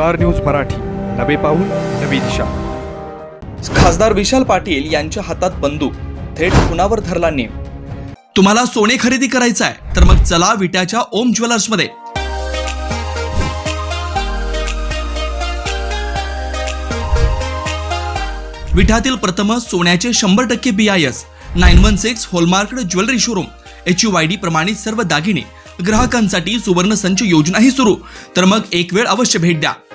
Star news Marathi. नवे पाऊल नवी दिशा. खासदार विशाल पाटील यांच्या हातात बंदूक. थेट खुनावर धरला नेम? तुम्हाला सोने खरेदी करायचं आहे तर मग चला विट्याच्या ओम ज्वेलर्समध्ये विठातील प्रथम सोन्याचे शंभर टक्के B I S nine one six hallmark jewellery showroom H U Y D प्रमाणित सर्व दागिने. ग्राहकांसाठी सुवर्ण संच योजनाही सुरू. तर मग एक वेळ अवश्य भेट द्या.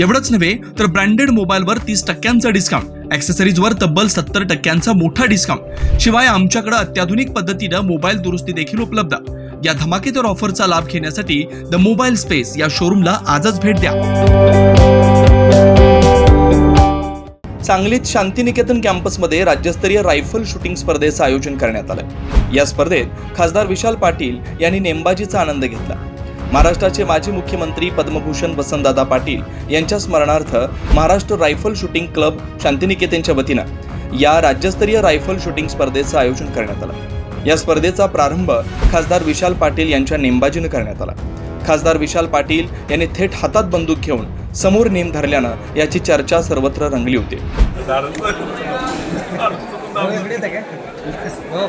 एवढंच नव्हे तर ब्रँडेड मोबाईलवर तीस टक्क्यांचा डिस्काउंट ॲक्सेसरीजवर तब्बल सत्तर टक्क्यांचा मोठा डिस्काउंट शिवाय आमच्याकडे अत्याधुनिक पद्धतीनं मोबाईल दुरुस्ती देखील उपलब्ध. या धमाकेदार ऑफरचा लाभ घेण्यासाठी द मोबाईल स्पेस या शोरूमला आजच भेट द्या. सांगलीत शांतिनिकेतन कॅम्पसमध्ये राज्यस्तरीय रायफल शूटिंग स्पर्धेचं आयोजन करण्यात आलं. या स्पर्धेत खासदार विशाल पाटील यांनी नेमबाजीचा आनंद घेतला. महाराष्ट्राचे माजी मुख्यमंत्री पद्मभूषण वसंतदादा पाटील यांच्या स्मरणार्थ महाराष्ट्र रायफल शूटिंग क्लब शांतिनिकेतनच्या वतीनं या राज्यस्तरीय रायफल शूटिंग स्पर्धेचं आयोजन करण्यात आलं. या स्पर्धेचा प्रारंभ खासदार विशाल पाटील यांच्या नेमबाजीनं करण्यात आला. खासदार विशाल पाटील यांनी थेट हातात बंदूक घेऊन समोर नेम धरल्यानं याची चर्चा सर्वत्र रंगली होती. हो.